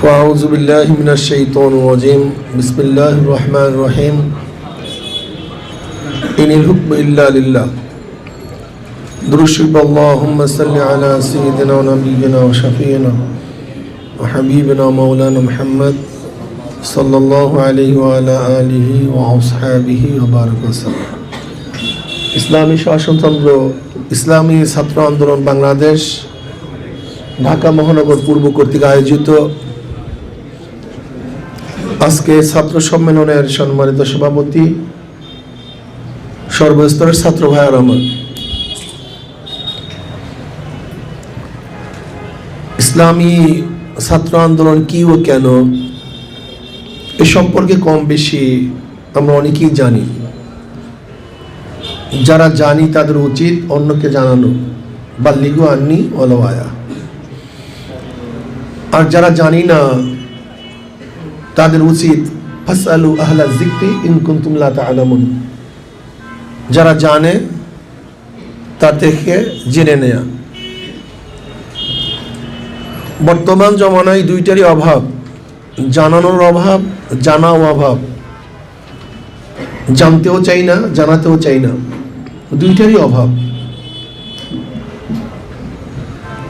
فأعوذ بالله من الشيطان الرجيم بسم الله الرحمن الرحيم إن الحكم إلا لله درشب اللهم صل على سيدنا ونبينا وشفينا وحبيبنا مولانا محمد صلى الله عليه وعلى آله وأصحابه وبارك وسلم ইসলামী শাসনতন্ত্র ইসলামী ছাত্র আন্দোলন বাংলাদেশ ঢাকা মহানগর পূর্ব কর্তৃক আয়োজিত আজকে ছাত্র সম্মেলনের সম্মানিত সভাপতি, সর্বস্তরের ছাত্র ভাইয়ার আমার। ইসলামী ছাত্র আন্দোলন কি ও কেন? এ সম্পর্কে কম বেশি আমরা অনেকেই জানি। যারা জানি তাদের উচিত অন্যকে জানানো। বা লিগু আননি অলওয়ায়া আর যারা জানি না তাদের উচিত যারা জানে তার থেকে জেনে নেয়া। বর্তমান জমানায় দুইটারই অভাব, জানানোর অভাব, জানাও অভাব। জানতেও চাই না, জানাতেও চাই না। দুইটারই অভাব।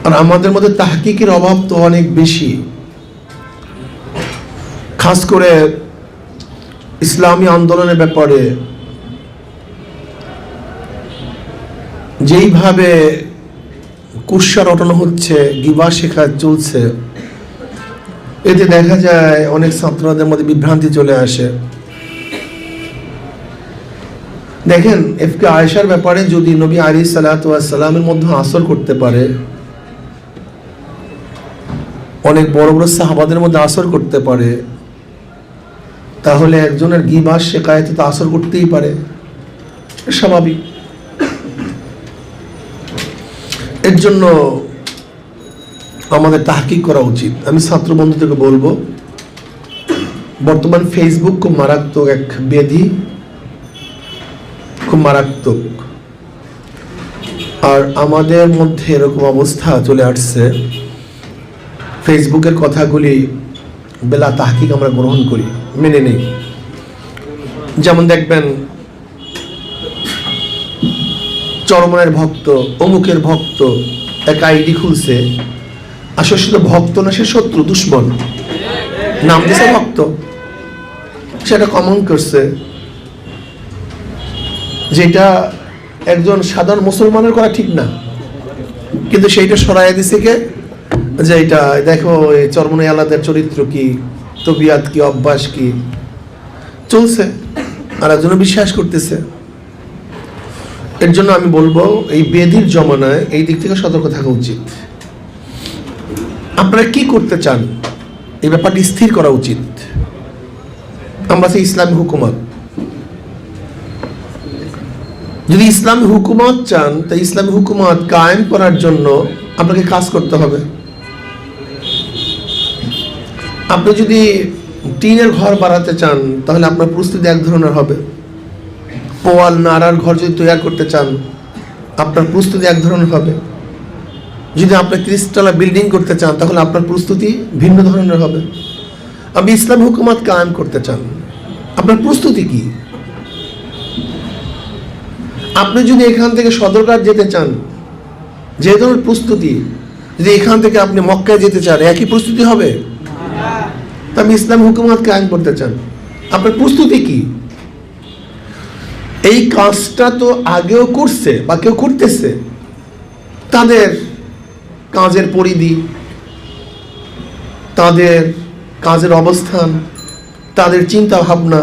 আর আমাদের মধ্যে তাহকিকের অভাব তো অনেক বেশি। খাস করে ইসলামী আন্দোলনের ব্যাপারে যেইভাবে কুৎসা রটানো হচ্ছে, গিবা শেখা চলছে, এতে দেখা যায় অনেক ছাত্রদের মধ্যে বিভ্রান্তি চলে আসে। দেখেন, এফকে আয়েশার ব্যাপারে যদি নবী আলী সালাতামের মধ্যে আসর করতে পারে, অনেক বড় বড় সাহাবাদের মধ্যে আসর করতে পারে তাহলে একজনের গিবাস শেখায়তে তো আসর করতেই পারে। স্বাভাবিক। এর জন্য আমাদের তাহকিক করা উচিত। আমি ছাত্র বন্ধুদেরকে বলব, বর্তমান ফেসবুক খুব মারাত্মক এক ব্যাধি খুব মারাত্মক। আর আমাদের মধ্যে এরকম অবস্থা চলে আসছে। ফেসবুকের কথাগুলি বেলা তাহকিক আমরা গ্রহণ করি, মেনে নেই। যেমন দেখবেন, চরমনের ভক্ত, অমুকের ভক্ত, এক আইডি খুলছে, আসলে শুধু ভক্ত না, সে শত্রু, দুশ্মন। নাম দিছে ভক্ত। সেটা কমন করছে যেটা একজন সাধারণ মুসলমানের করা ঠিক না। কিন্তু সেইটা সরাই দিছে কে? যে এটা, দেখো, এই চরমনে আলাদের চরিত্র কি? তবিয়াত কি, অভ্যাস কি? চলছে। আর একজনে বিশ্বাস করতেছে। এর জন্য আমি বলব, এই বেদির জমানায় এই দিক থেকে সতর্ক থাকা উচিত। আপনারা কি করতে চান? এই ব্যাপারটি স্থির করা উচিত। আমরা সেই ইসলামী হুকুমত। যদি ইসলামী হুকুমত চান তা ইসলামী হুকুমত কায়েম করার জন্য আপনাকে কাজ করতে হবে। আপনি যদি টিনের ঘর বাড়াতে চান, তাহলে আপনার প্রস্তুতি এক ধরনের হবে। পোয়াল নাড়ার ঘর যদি তৈরি করতে চান, আপনার প্রস্তুতি এক ধরনের হবে। যদি আপনি ত্রিশতলা বিল্ডিং করতে চান, তাহলে আপনার প্রস্তুতি ভিন্ন ধরনের হবে। আপনি ইসলাম হুকুমাত কায়েম করতে চান, আপনার প্রস্তুতি কি? আপনি যদি এখান থেকে সদরঘাট যেতে চান, যে ধরনের প্রস্তুতি যদি এখান থেকে আপনি মক্কায় যেতে চান, একই প্রস্তুতি হবে? আপনি ইসলাম হুকুমাত কায়েম করতে চান, আপনার প্রস্তুতি কি? এই কাজটা তো আগেও করছে বা কেউ করতেছে। তাদের কাজের পরিধি, তাদের কাজের অবস্থান, তাদের চিন্তা ভাবনা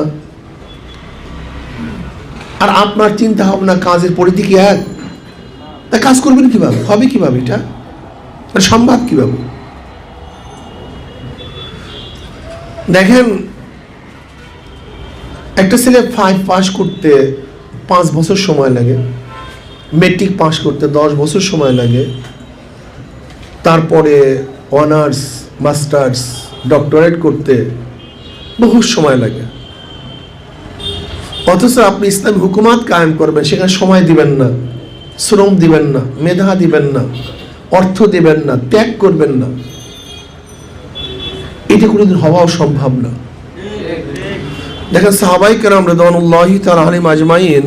আর আপনার চিন্তা ভাবনা কাজের পরিধি কি এক? তা কাজ করবেন কীভাবে? হবে কীভাবে এটা? এটা সম্ভব কীভাবে? দেখেন, একটা ছেলে ফাইভ পাস করতে পাঁচ বছর সময় লাগে মেট্রিক পাস করতে দশ বছর সময় লাগে, তারপরে অনার্স মাস্টার্স ডক্টরেট করতে বহু সময় লাগে। অথচ আপনি ইসলাম হুকুমাত কায়েম করবেন, সেখানে সময় দিবেন না, শ্রম দিবেন না, মেধা দিবেন না, অর্থ দিবেন না, ত্যাগ করবেন না। এটা কোনোদিন হওয়াও সম্ভব না। দেখেন সাহাবাই কেরাম রেদানুল্লাহি তার আলিম আজমাইন,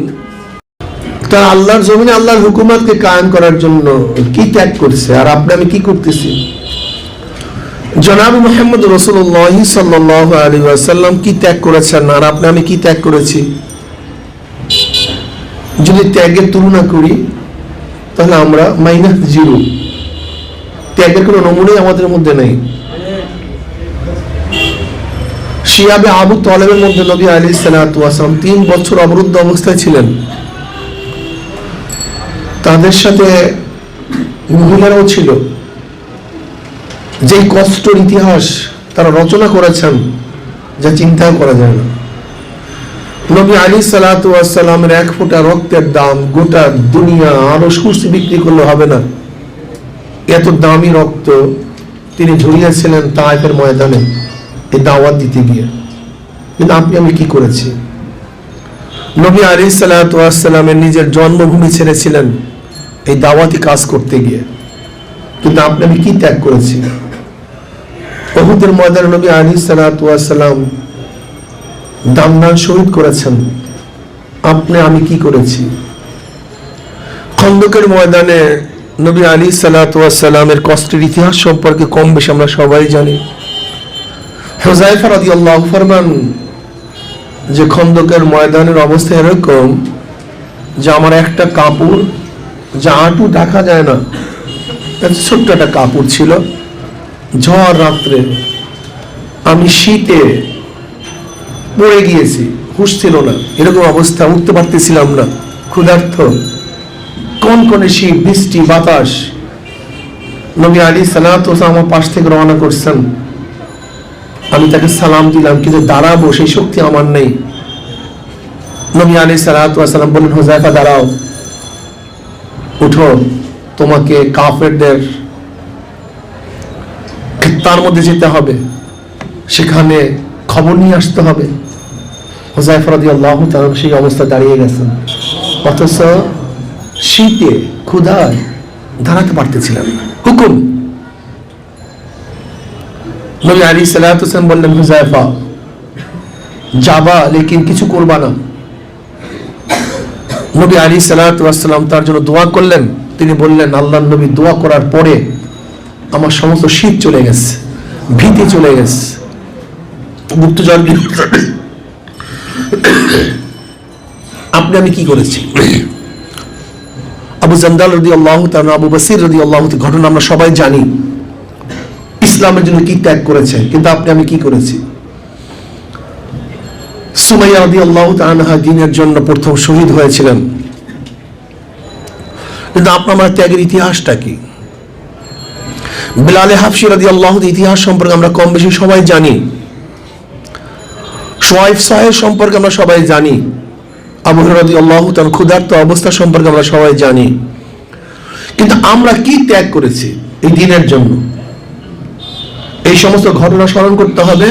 তার আল্লাহর জমিনে আল্লাহর হুকুমাতকে কায়েম করার জন্য কি ত্যাগ করছে আর আপনি আমি কি করতেছি? জনাব মোহাম্মদ রসুল্লাহ সাল্লাহ আলী আসাল্লাম কি ত্যাগ করেছেন আর আপনি আমি কি ত্যাগ করেছি? যদি ত্যাগের তুলনা করি, তাহলে আমরা মাইনাস জিরো। ত্যাগের কোনো নমুনাই আমাদের মধ্যে নেই। শিয়াবে আবু তলেবের মধ্যে নবী আলী সালাম তিন বছর অবরুদ্ধ অবস্থায় ছিলেন। তাদের সাথে মহিলারাও ছিল। যেই কষ্টর ইতিহাস তারা রচনা করেছেন, যা চিন্তাও করা যায় না। নবী আলী সালাতামের এক ফোঁটা রক্তের দাম গোটা দুনিয়া আরও সুস্থ বিক্রি করলে হবে না। এত দামি রক্ত তিনি ঝরিয়েছিলেন তাইফের ময়দানে। এই দাওয়াত দিতে গিয়ে। কিন্তু আপনি, আমি কি করেছি? নবী আলী সালাতামের নিজের জন্মভূমি ছেড়েছিলেন এই দাওয়াতি কাজ করতে গিয়ে। কিন্তু আপনি, আমি কি ত্যাগ করেছি? বহুদের ময়দানে নবী আলী সালাতাম দামদান শহীদ করেছেন। আপনি, আমি কি করেছি? খন্দকের ময়দানে নবী আলী সালাতামের কষ্টের ইতিহাস সম্পর্কে কম বেশি আমরা সবাই জানি। হোজাইফা রাদি আল্লাহ ফরমান, যে খন্দকের ময়দানের অবস্থা এরকম যে আমার একটা কাপড়, যা আঁটু দেখা যায় না ছোট্ট একটা কাপড় ছিল। ঝড় রাত্রে আমি শীতে পড়ে গিয়েছি, হুশ ছিল না, এরকম অবস্থা উঠতে পারতেছিলাম না। ক্ষুধার্থ কোন কোন শীত, বৃষ্টি, বাতাস, নবী আলী সালাত আমার পাশ থেকে রওনা করছেন। আমি তাকে সালাম দিলাম, কিন্তু দাঁড়াবো, সেই শক্তি আমার নেই। নবী আলী সালাম বললেন হোজাইফা দাঁড়াও। উঠো, তোমাকে কাফেরদের তার মধ্যে যেতে হবে। সেখানে খবর নিয়ে আসতে হবে। হোজাইফরাদি আল্লাহ সেই অবস্থা দাঁড়িয়ে গেছেন। অথচ শীতে, ক্ষুধায় দাঁড়াতে পারতেছিলেন না। হুকুম। নবী আলী সালাম বললেন হুজাইফা যাবা, লেকিন কিছু করবা না। নবী আলী সালাম তার জন্য দোয়া করলেন। তিনি বললেন আল্লাহ নবী দোয়া করার পরে আমার সমস্ত শীত চলে গেছে, ভীতি চলে গেছে। গুপ্তচর আপনি, আমি কি করেছি? আবু জান্দাল রদি আল্লাহ আবু বসির রদি আল্লাহ ঘটনা আমরা সবাই জানি। ইসলামের জন্য কি ত্যাগ করেছে, কিন্তু আপনি আমি কি করেছি? সুমাইয়া রদি আল্লাহ দিনের জন্য প্রথম শহীদ হয়েছিলেন। কিন্তু আপনার আমার ত্যাগের ইতিহাসটা কি? বিলালে আল্লাহ ইতিহাস সম্পর্কে আমরা কম বেশি সবাই জানি। সোয়াইফ সাহেব সম্পর্কে আমরা সবাই জানি। আবু আল্লাহ তার ক্ষুধার্ত অবস্থা সম্পর্কে আমরা সবাই জানি। কিন্তু আমরা কি ত্যাগ করেছি এই দিনের জন্য? এই সমস্ত ঘটনা স্মরণ করতে হবে।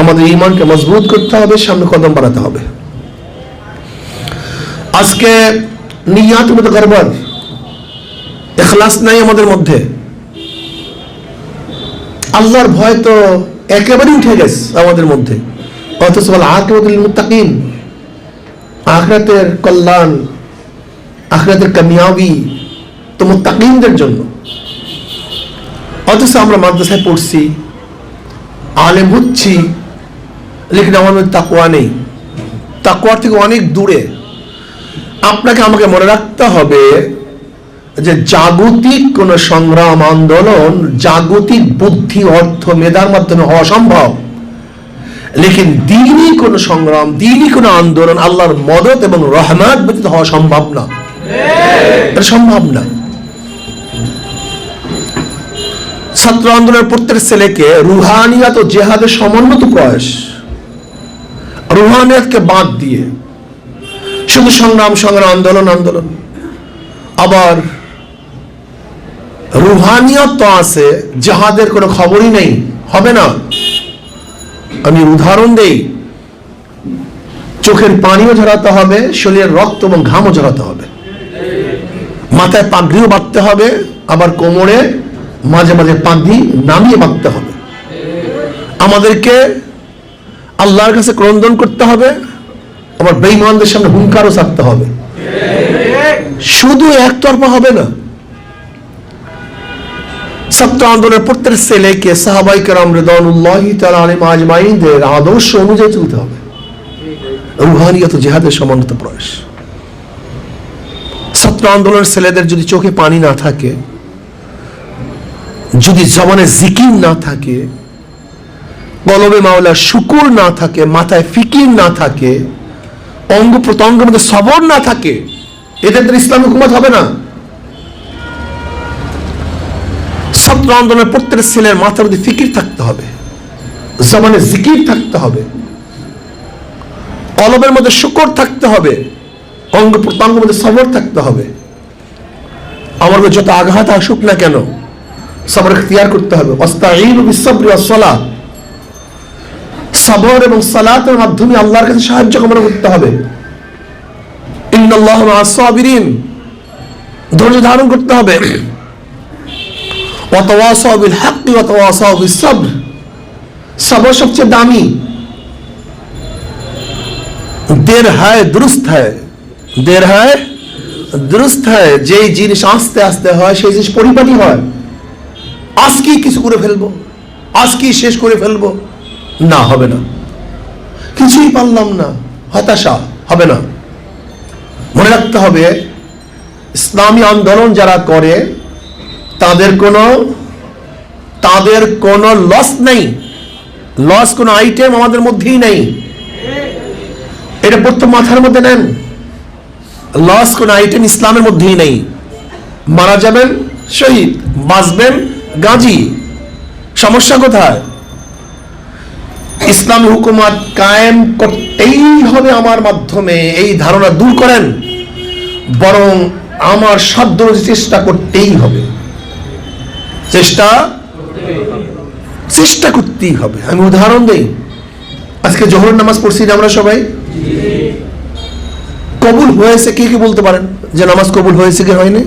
আমাদের ইমানকে মজবুত করতে হবে, সামনে কদম বাড়াতে হবে। আজকে নিয়াত মতো গরবার, এখলাস নাই আমাদের মধ্যে। আল্লাহর ভয় তো একেবারে উঠে গেছে আমাদের মধ্যে। অথচ আকিবাতুল মুত্তাকিন, আখরাতের কল্যাণ, আখরাতের কামিয়াবি তো মুত্তাকিনদের জন্য। অথচ আমরা মাদ্রাসায় পড়ছি, আলেম হচ্ছি, লেকিন আমার মধ্যে তাকুয়া নেই। তাকুয়ার থেকে অনেক দূরে। আপনাকে আমাকে মনে রাখতে হবে যে জাগতিক কোন সংগ্রাম আন্দোলন, জাগতিক বুদ্ধি, অর্থ, মেধার মাধ্যমে হওয়া সম্ভব। লেকিন দিনই কোন সংগ্রাম, দিনই কোন আন্দোলন আল্লাহর মদত এবং রহমাত ব্যতীত হওয়া সম্ভব না। এটা সম্ভব না। ছাত্র আন্দোলনের প্রত্যেক ছেলেকে রুহানিয়াত ও জেহাদের সমন্বিত প্রয়াস। রুহানিয়াতকে বাদ দিয়ে শুধু সংগ্রাম সংগ্রাম, আন্দোলন আন্দোলন। আবার রুহানিয়ত তো আছে, জাহাদের কোনো খবরই নেই, হবে না। আমি উদাহরণ দেই, চোখের পানিও ঝরাতে হবে, শরীরের রক্ত এবং ঘামও ঝরাতে হবে। মাথায় পাগড়িও বাঁধতে হবে, আবার কোমরে মাঝে মাঝে পাগড়ি নামিয়ে বাঁধতে হবে। আমাদেরকে আল্লাহর কাছে ক্রন্দন করতে হবে, আবার বেঈমানদের সামনে হুঙ্কারও ছাড়তে হবে। শুধু একতরফা হবে না। ছাত্র আন্দোলনের প্রত্যেক ছেলেকে সাহাবাই কেরাম রেদানুল্লাহি তাআলা আলিম আজমাইনদের আদর্শ অনুযায়ী চলতে হবে। রুহানিয়ত জেহাদের সমানত প্রয়াস। ছাত্র আন্দোলনের ছেলেদের যদি চোখে পানি না থাকে যদি জমানে জিকির না থাকে, কলবে মাওলার শুকুর না থাকে, মাথায় ফিকির না থাকে, অঙ্গ প্রত্যঙ্গের মধ্যে সবর না থাকে, এদের ইসলামী হুকুমত হবে না। আন্দোলনের প্রত্যেক ছেলের মাথার মধ্যে ফিকির থাকতে হবে জমানে জিকির থাকতে হবে, কলবের মধ্যে শুকর থাকতে হবে, অঙ্গ প্রত্যঙ্গের মধ্যে সবর থাকতে হবে। আমার যত আঘাত আসুক না কেন সবর করতে হবে। সবর এবং সালাতের মাধ্যমে আল্লাহর কাছে সাহায্য কামনা করতে হবে। ধৈর্য ধারণ করতে হবে। হাক্কি সাবর সবর সবচেয়ে দামি। দের হয় দুরুস্ত হয় দের হয় দুরুস্ত হয় যেই জিনিস আস্তে আস্তে হয়, সেই জিনিস পরিপাটি হয়। আজকেই কিছু করে ফেলব আজকেই শেষ করে ফেলব। না, হবে না। কিছুই পারলাম না, হতাশা, হবে না। মনে রাখতে হবে, ইসলামী আন্দোলন যারা করে, তাদের কোনো তাদের কোনো লস নেই। লস কোনো আইটেম আমাদের মধ্যেই নেই। এটা প্রথম মাথার মধ্যে নেন। লস কোন আইটেম ইসলামের মধ্যেই নেই। মারা যাবেন, শহীদ, বাঁচবেন গাজী, সমস্যা কোথায়? ইসলামী হুকুমত কায়েম করতেই হবে আমার মাধ্যমে, এই ধারণা দূর করেন। বরং আমার সাধ্য চেষ্টা করতেই হবে। চেষ্টা? চেষ্টা করতেই হবে। আমি উদাহরণ দেই। আজকে জোহর নামাজ পড়ছি আমরা সবাই? কবুল হয়েছে কে কি বলতে পারেন? যে নামাজ কবুল হয়েছে কি হয়নি?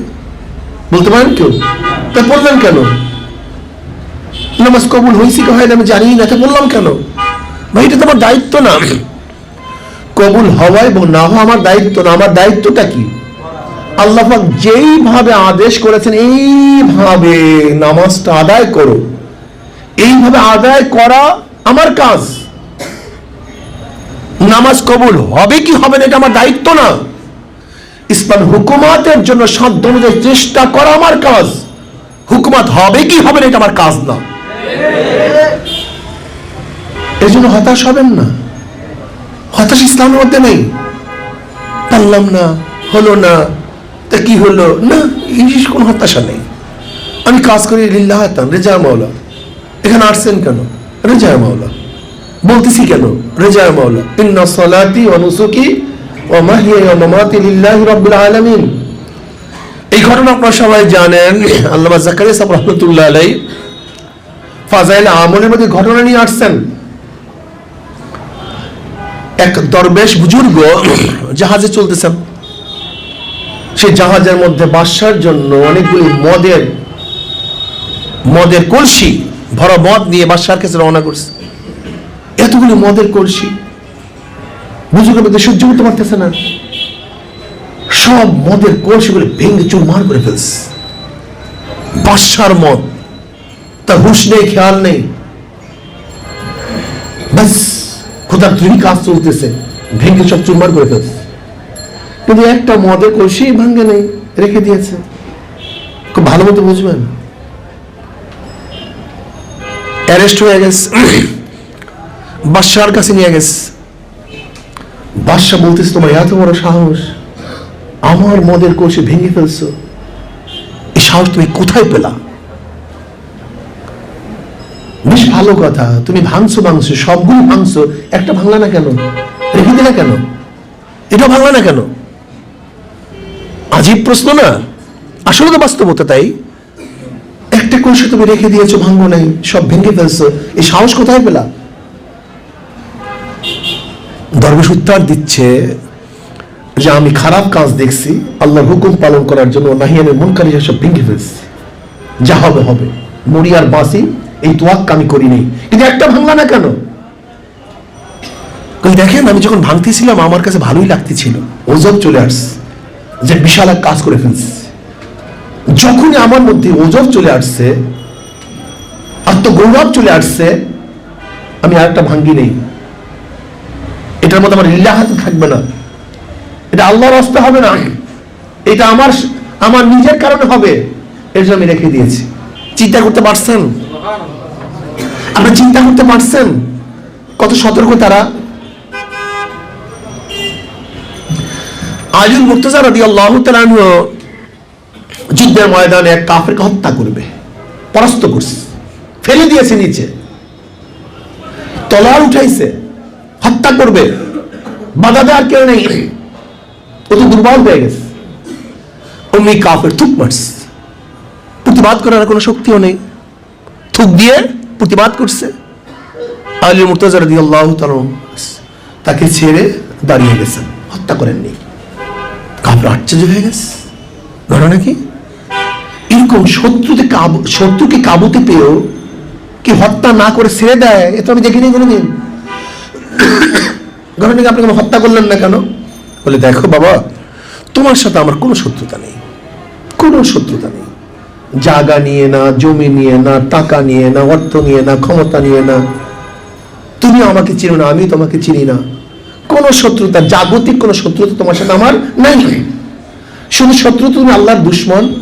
বলতে পারেন কেউ? তা বললেন কেন? নামাজ কবুল হয়েছে কি হয়নি আমি জানি না বললাম কেন? ভাই, এটা তো আমার দায়িত্ব না। কবুল হওয়া এবং না হওয়া আমার দায়িত্ব না, আমার দায়িত্বটা কি? আল্লাহ পাক যেইভাবে আদেশ করেছেন, এইভাবে নামাজটা আদায় করো। এইভাবে আদায় করা আমার কাজ। নামাজ কবুল হবে কি হবে না, এটা আমার দায়িত্ব না। ইসলাম হুকুমাতের জন্য সাধ্য অনুযায়ী চেষ্টা করা আমার কাজ। হুকুমাত হবে কি হবে না, এটা আমার কাজ না। এই জন্য হতাশ হবেন না। হতাশ ইসলামের মধ্যে নেই। পারলাম না, হলো না, তা কি হলো? না জিনিস কোনো হতাশা নেই। আমি কাজ করি লিল্লাহ রেজা মাওলা। এখানে আসছেন কেন? রেজা মাওলা। বলতেছি কেন? রেজা মাওলা। ইন্না সালাতি ওয়া নুসুকি ওয়া লিল্লাহি রাব্বিল আলামিন। এই ঘটনা আপনারা সবাই জানেন। আল্লামা জাকারিয়া সাহেব রহমতুল্লাহ আলাই ফাজাইল আমলের মধ্যে ঘটনা নিয়ে আসছেন। এক দরবেশ বুজুর্গ জাহাজে চলতেছেন সেই জাহাজের মধ্যে বাসার জন্য অনেকগুলি মদের মদের কলসি, ভরা মদ নিয়ে বাসার কাছে রওনা করছে। এতগুলি মদের কলসি। বুজুর্গের মধ্যে সহ্য করতে পারতেছে না। সব মদের কলসিগুলো ভেঙে চুরমার করে ফেলছে। বাসার মদ হুশ নেই খেয়াল নেই ব্যাস খোদার তুমি কাজ চলতেছে ভেঙে সব চুম্বার করে ফেলছে কিন্তু একটা মদের কলসি ভাঙ্গে নেই রেখে দিয়েছে খুব ভালো মতো বুঝবেন অ্যারেস্ট হয়ে গেছে বাদশার কাছে নিয়ে গেছে বাদশাহ বলতেছে তোমার এত বড় সাহস আমার মদের কলসি ভেঙে ফেলছো এই সাহস তুমি কোথায় পেলা বেশ ভালো কথা। তুমি ভাঙছো ভাঙছো, সবগুলো ভাঙছো। একটা ভাঙলা না কেন? রেখে দিলে কেন? এটা ভাঙলা না কেন? আজীব প্রশ্ন না? আসলে তো বাস্তবতা তাই। একটা কলসি তুমি রেখে দিয়েছ ভাঙ্গো নাই, সব ভেঙে ফেলছো। এই সাহস কোথায় পেলা? দরবেশ উত্তর দিচ্ছে যে আমি খারাপ কাজ দেখছি, আল্লাহর হুকুম পালন করার জন্য নাহিয়ানের মনকারী সব ভেঙে ফেলছি। যা হবে হবে। মরি আর বাঁচি এই তোয়াক্কা আমি করিনি কিন্তু একটা ভাঙলা না কেন? দেখেন, আমি যখন ভাঙতেছিলাম, আমার কাছে ভালোই লাগতেছিল। ওজব চলে আসছে। যে বিশাল এক কাজ করে ফেলছে। যখনই আমার মধ্যে ওজব চলে আসছে, আত্মগৌরব চলে আসছে, আমি আরেকটা ভাঙ্গি নেই। এটার মধ্যে আমার লিল্লাহাত থাকবে না। এটা আল্লাহর রাস্তা হবে না। এটা আমার আমার নিজের কারণে হবে। জন্য আমি রেখে দিয়েছি। চিন্তা করতে পারছেন? আপনি চিন্তা করতে পারছেন কত সতর্ক তারা? আজুল মুর্তজা রাদি আল্লাহ যুদ্ধের ময়দানে এক কাফেরকে হত্যা করবে, পরাস্ত করছে, ফেলে দিয়েছে নিচে, তলোয়ার উঠাইছে, হত্যা করবে, বাধা দেওয়ার কেউ নেই, ও তো দুর্বল হয়ে গেছে, অমনি কাফের থুক মারছে, প্রতিবাদ করার কোনো শক্তিও নেই। থুক দিয়ে প্রতিবাদ করছে। আলী মুর্তজা রাদি আল্লাহ তাকে ছেড়ে দাঁড়িয়ে গেছেন। হত্যা করেননি। কাপড় আশ্চর্য হয়ে গেছে। ঘটনা কি? এরকম শত্রুতে কাবু, শত্রুকে কাবুতে পেয়েও কি হত্যা না করে ছেড়ে দেয়? এ তো আমি দেখিনি কোনোদিন। ঘটনা কি আপনি হত্যা করলেন না কেন? বলে, দেখো বাবা, তোমার সাথে আমার কোনো শত্রুতা নেই। কোনো শত্রুতা নেই। জায়গা নিয়ে না, জমি নিয়ে না, টাকা নিয়ে না, অর্থ নিয়ে না, ক্ষমতা নিয়ে না। তুমি আমাকে চিনো না, আমি তোমাকে চিনি না। কোনো শত্রুতা, জাগতিক কোনো শত্রুতা তোমার সাথে আমার নাই। শুধু শত্রু তুমি আল্লাহর দুশ্মন।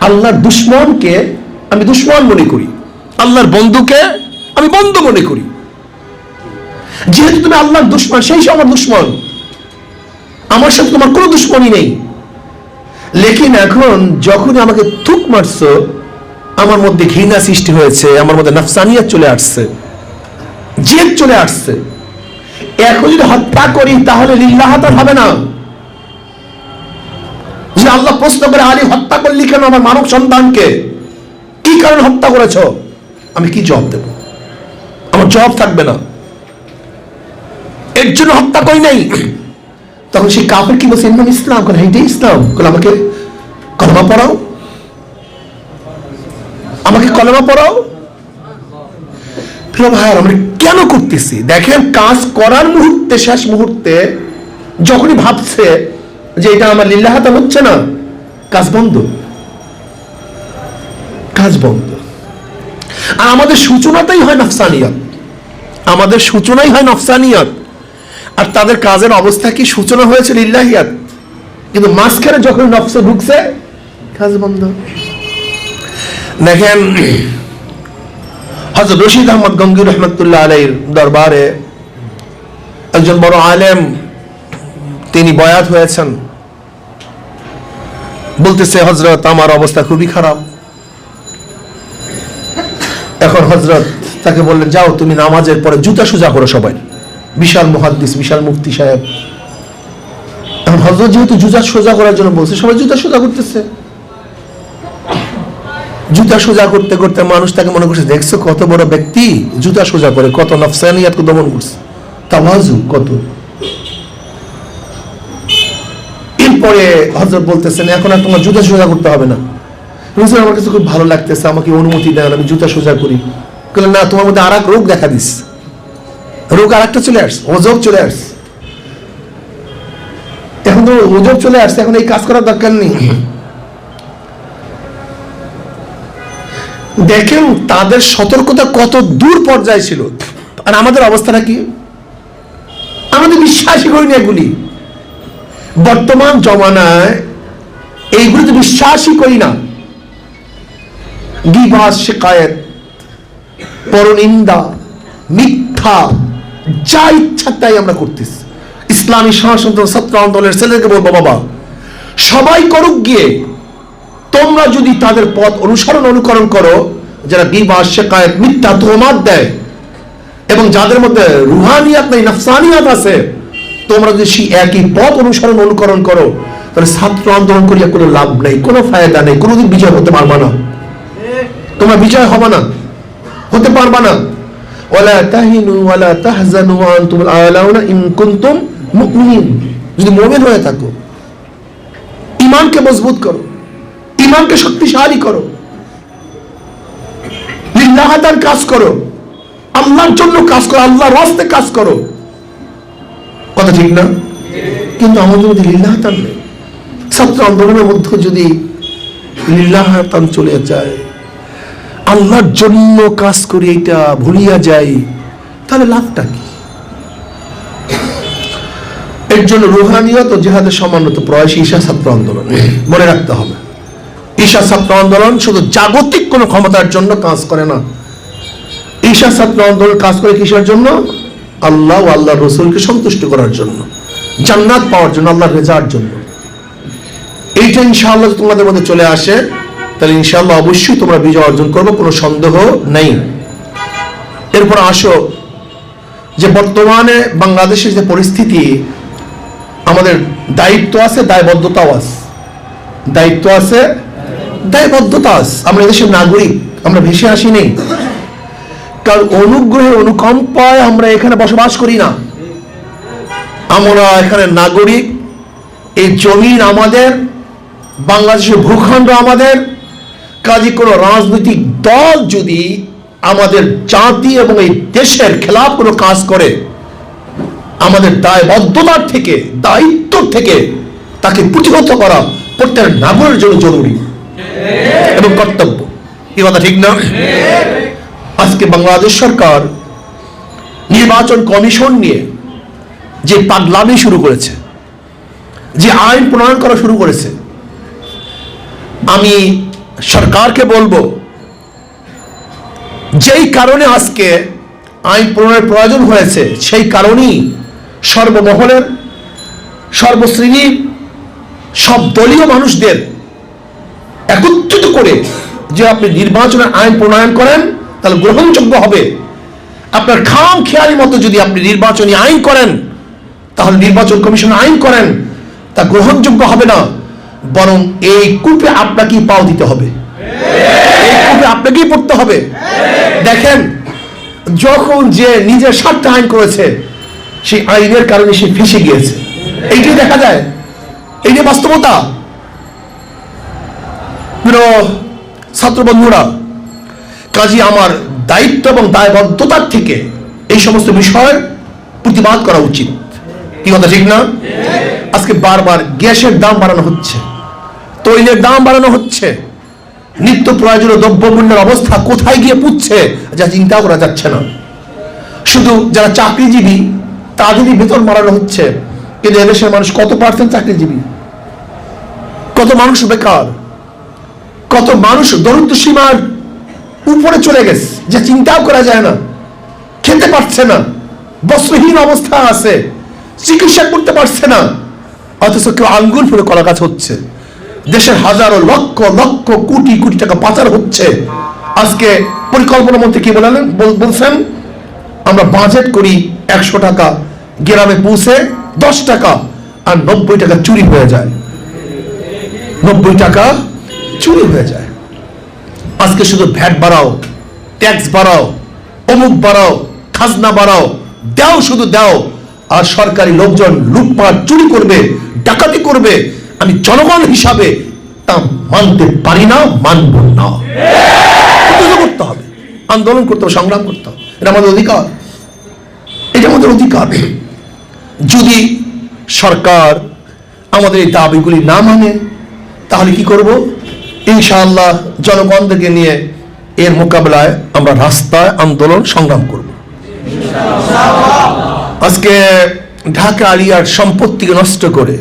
আল্লাহর দুশ্মনকে আমি দুশ্মন মনে করি। আল্লাহর বন্ধুকে আমি বন্ধু মনে করি। যেহেতু তুমি আল্লাহর দুশ্মন, সেই সব আমার দুশ্মন। আমার সাথে তোমার কোনো দুশ্মনই নেই। লেকিন এখন যখনই আমাকে থুক মারছো, আমার মধ্যে ঘৃণা সৃষ্টি হয়েছে, আমার মধ্যে নাফসানিয়া চলে আসছে, জেদ চলে আসছে। এখন যদি হত্যা করি, তাহলে লিল্লাহাতার হবে না। যে আল্লাহ প্রশ্ন করে, আলী, হত্যা করলি কেন আমার মানব সন্তানকে? কি কারণে হত্যা করেছ? আমি কি জবাব দেব? আমার জবাব থাকবে না। এর জন্য হত্যা করি নাই। তখন সেই কাপড় কি বলছে ইসলাম ইসলাম করে এইটাই ইসলাম বলে আমাকে কলমা পড়াও আমাকে কলমা পড়াও প্রিয় ভাই আমরা কেন করতেছি? দেখেন, কাজ করার মুহূর্তে, শেষ মুহূর্তে যখনই ভাবছে যে এটা আমার লিল্লাহাতা হচ্ছে না, কাজ বন্ধ। কাজ বন্ধ। আর আমাদের সূচনাটাই হয় নফসানিয়ত। আমাদের সূচনাই হয় নফসানিয়ত। আর তাদের কাজের অবস্থা কি সূচনা হয়েছে ইল্লাহিয়াত কিন্তু মাঝখানে যখন নফসে ঢুকছে, কাজ বন্ধ। দেখেন হজরত রশিদ আহমদ গঙ্গির রহমতুল্লাহ আলাইর দরবারে একজন বড় আলেম, তিনি বয়াত হয়েছেন। বলতেছে হজরত আমার অবস্থা খুবই খারাপ। এখন হজরত তাকে বললেন, যাও, তুমি নামাজের পরে জুতা সোজা করো সবাই। বিশাল মুহাদ্দিস, বিশাল মুফতি সাহেব। এখন হজরত যেহেতু জুতা সোজা করার জন্য বলছে, সবাই জুতা সোজা করতেছে। জুতা সোজা করতে করতে মানুষ তাকে মনে করছে, দেখছ কত বড় ব্যক্তি? জুতা সোজা করে, কত নফসানিয়াতকে দমন করছে। তাওয়াজু কত? এরপরে হজরত বলতেছেন, এখন আর তোমার জুতা সোজা করতে হবে না। হুজুর আমার কাছে খুব ভালো লাগতেছে, আমাকে অনুমতি দেন, আমি জুতা সোজা করি। না, তোমার মধ্যে আর এক রোগ দেখা দিস। রোগ আর একটা চলে আসছে ওজব চলে আসছে। এখন তো ওজব চলে আসছে, এখন এই কাজ করার দরকার নেই। দেখেন তাদের সতর্কতা কত দূর পর্যায়ে ছিল। আর আমাদের অবস্থাটা কি? আমাদের বিশ্বাসই করিনি এগুলি। বর্তমান জমানায় এইগুলি তো বিশ্বাসই করি না। গিবাস, শিকায়ত, পরনিন্দা, মিথ্যা যা ইচ্ছা তাই আমরা করতেছি। ইসলামী সনাতন ছাত্র আন্দোলনের ছেলেকে বলব, বাবা, সবাই করুক গিয়ে, তোমরা যদি তাদের পথ অনুসরণ অনুকরণ করো, যারা বিবাস শেখায় মিথ্যা তোমাত দেয়, এবং যাদের মধ্যে রুহানিয়াত নেই, নফসানিয়াত আছে, তোমরা যদি সেই একই পথ অনুসরণ অনুকরণ করো, তাহলে ছাত্র আন্দোলন করিয়া কোনো লাভ নেই, কোনো ফায়দা নেই, কোনোদিন বিজয় হতে পারবা না। তোমরা বিজয় হবে না, হতে পারবা না। যদি মুমিন হয়ে থাকো ইমানকে মজবুত করো ইমানকে শক্তিশালী করো কাজ করো, আল্লাহর জন্য কাজ করো, আল্লাহর রাস্তে কাজ করো। কথা ঠিক না? কিন্তু আমাদের মধ্যে নেই। ছাত্র আন্দোলনের মধ্যে যদি লিল্লাহাতান চলে যায় আল্লাহর জন্য কাজ করি এটা ভুলিয়া যাই তাহলে লাভটা কি? এর জন্য রুহানিয়ত ও জেহাদের সমানত প্রয়াস ঈশা ছাত্র আন্দোলন। মনে রাখতে হবে, ঈশা ছাত্র আন্দোলন শুধু জাগতিক কোনো ক্ষমতার জন্য কাজ করে না। ঈশা ছাত্র আন্দোলন কাজ করে কিসের জন্য? আল্লাহ ও আল্লাহ রসুলকে সন্তুষ্ট করার জন্য, জান্নাত পাওয়ার জন্য, আল্লাহর রেজার জন্য। এইটা ইনশাআল্লাহ তোমাদের মধ্যে চলে আসে। তাহলে ইনশাআল্লাহ অবশ্যই তোমরা বিজয় অর্জন করব, কোনো সন্দেহ নেই। এরপর আসো, যে বর্তমানে বাংলাদেশের যে পরিস্থিতি, আমাদের দায়িত্ব আছে, দায়বদ্ধতাও আছে। দায়িত্ব আছে, দায়বদ্ধতা আছে। আমরা এদেশের নাগরিক, আমরা ভেসে আসি নেই কারণ অনুগ্রহে অনুকম্পায় আমরা এখানে বসবাস করি না। আমরা এখানে নাগরিক, এই জমিন আমাদের, বাংলাদেশের ভূখণ্ড আমাদের কাজে কোনো রাজনৈতিক দল যদি আমাদের জাতি এবং এই দেশের খেলাফ কোনো কাজ করে, আমাদের দায়বদ্ধতার থেকে, দায়িত্ব থেকে তাকে প্রতিহত করা প্রত্যেক নাগরিকের জন্য জরুরি এবং কর্তব্য। কি কথা, ঠিক না? আজকে বাংলাদেশ সরকার নির্বাচন কমিশন নিয়ে যে পাগলামি শুরু করেছে, যে আইন প্রণয়ন করা শুরু করেছে, আমি সরকারকে বলব, যেই কারণে আজকে আইন প্রণয়নের প্রয়োজন হয়েছে, সেই কারণেই সর্বমহলের সর্বশ্রেণীর সব দলীয় মানুষদের একত্রিত করে যে আপনি নির্বাচনের আইন প্রণয়ন করেন, তাহলে গ্রহণযোগ্য হবে। আপনার খাম খেয়ালি মতো যদি আপনি নির্বাচনী আইন করেন, তাহলে নির্বাচন কমিশন আইন করেন, তা গ্রহণযোগ্য হবে না। বরং এই কূপে আপনাকেই পাও দিতে হবে। কূপে আপনাকেই পড়তে হবে। দেখেন, যখন যে নিজের স্বার্থে আইন করেছে, সেই আইনের কারণে সে ফেসে গিয়েছে। এইটাই দেখা যায়, এই যে বাস্তবতা। ছাত্র বন্ধুরা কাজী আমার দায়িত্ব এবং দায়বদ্ধতার থেকে এই সমস্ত বিষয়ের প্রতিবাদ করা উচিত। কি কথা, ঠিক না? আজকে বারবার গ্যাসের দাম বাড়ানো হচ্ছে। তৈলের দাম বাড়ানো হচ্ছে। নিত্য প্রয়োজনীয় দ্রব্যমূল্যের অবস্থা কোথায় গিয়ে পুচ্ছে যা চিন্তা করা যাচ্ছে না। শুধু যারা চাকরিজীবী তাদেরই বেতন বাড়ানো হচ্ছে কিন্তু এদেশের মানুষ কত পার্সেন্ট চাকরিজীবী? কত মানুষ বেকার? কত মানুষ দরিদ্র সীমার উপরে চলে গেছে, যা চিন্তাও করা যায় না, খেতে পারছে না, বস্ত্রহীন অবস্থা আছে। চিকিৎসা করতে পারছে না। অথচ কেউ আঙ্গুল ফুলে কলা গাছ হচ্ছে। দেশের হাজারো লক্ষ লক্ষ কোটি কোটি টাকা পাচার হচ্ছে। আজকে পরিকল্পনা মন্ত্রী কি বলেন বলছেন? আমরা বাজেট করি একশো টাকা, গ্রামে পৌঁছে দশ টাকা আর নব্বই টাকা চুরি হয়ে যায়। নব্বই টাকা চুরি হয়ে যায়। আজকে শুধু ভ্যাট বাড়াও, ট্যাক্স বাড়াও, অমুক বাড়াও, খাজনা বাড়াও, দাও শুধু দাও। আর সরকারি লোকজন লুটপাট, চুরি করবে, ডাকাতি করবে, আমি জনগণ হিসাবে তা মানতে পারি না, মানব না। করতে হবে। আন্দোলন করতে হবে, সংগ্রাম করতে হবে। এটা আমাদের অধিকার। এটা আমাদের অধিকার। যদি সরকার আমাদের এই দাবিগুলি না মানে তাহলে কি করব? ইনশাআল্লাহ জনগণদেরকে নিয়ে এর মোকাবেলায় আমরা রাস্তায় আন্দোলন, সংগ্রাম করব। আজকে ঢাকা আলিয়ার সম্পত্তিকে নষ্ট করে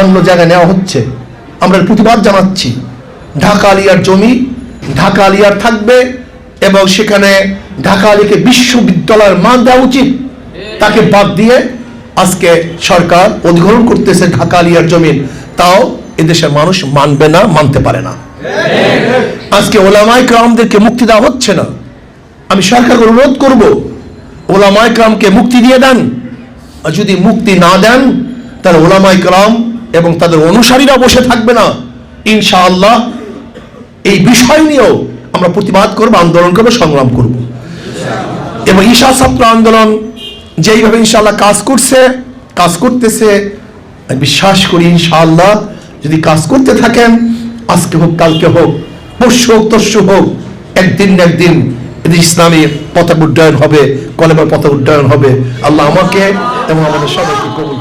অন্য জায়গায় নেওয়া হচ্ছে। আমরা প্রতিবাদ জানাচ্ছি। ঢাকা আলিয়ার জমি ঢাকা আলিয়ার থাকবে এবং সেখানে ঢাকা আলীকে বিশ্ববিদ্যালয়ের মান দেওয়া উচিত। তাকে বাদ দিয়ে আজকে সরকার অধিগ্রহণ করতেছে ঢাকা আলিয়ার জমিন তাও এদেশের মানুষ মানবে না, মানতে পারে না। আজকে ওলামাই ক্রামদেরকে মুক্তি দেওয়া হচ্ছে না। আমি সরকারকে অনুরোধ করব ওলামাই ক্রামকে মুক্তি দিয়ে দেন? আর যদি মুক্তি না দেন, তাহলে ওলামাই ক্রাম এবং তাদের অনুসারীরা বসে থাকবে না। ইনশাআল্লাহ, এই বিষয় নিয়েও আমরা প্রতিবাদ করব, আন্দোলন করব, সংগ্রাম করব। এবং ঈশা ছাত্র আন্দোলন যেইভাবে ইনশাআল্লাহ কাজ করছে, কাজ করতেছে বিশ্বাস করি ইনশাআল্লাহ, যদি কাজ করতে থাকেন, আজকে হোক, কালকে হোক, পরশু হোক, তরশু হোক, একদিন একদিন এদের ইসলামী পতাকা উড্ডয়ন হবে কলেমার পতাকা উড্ডয়ন হবে। আল্লাহ আমাকে এবং আমাদের সবাইকে কবুল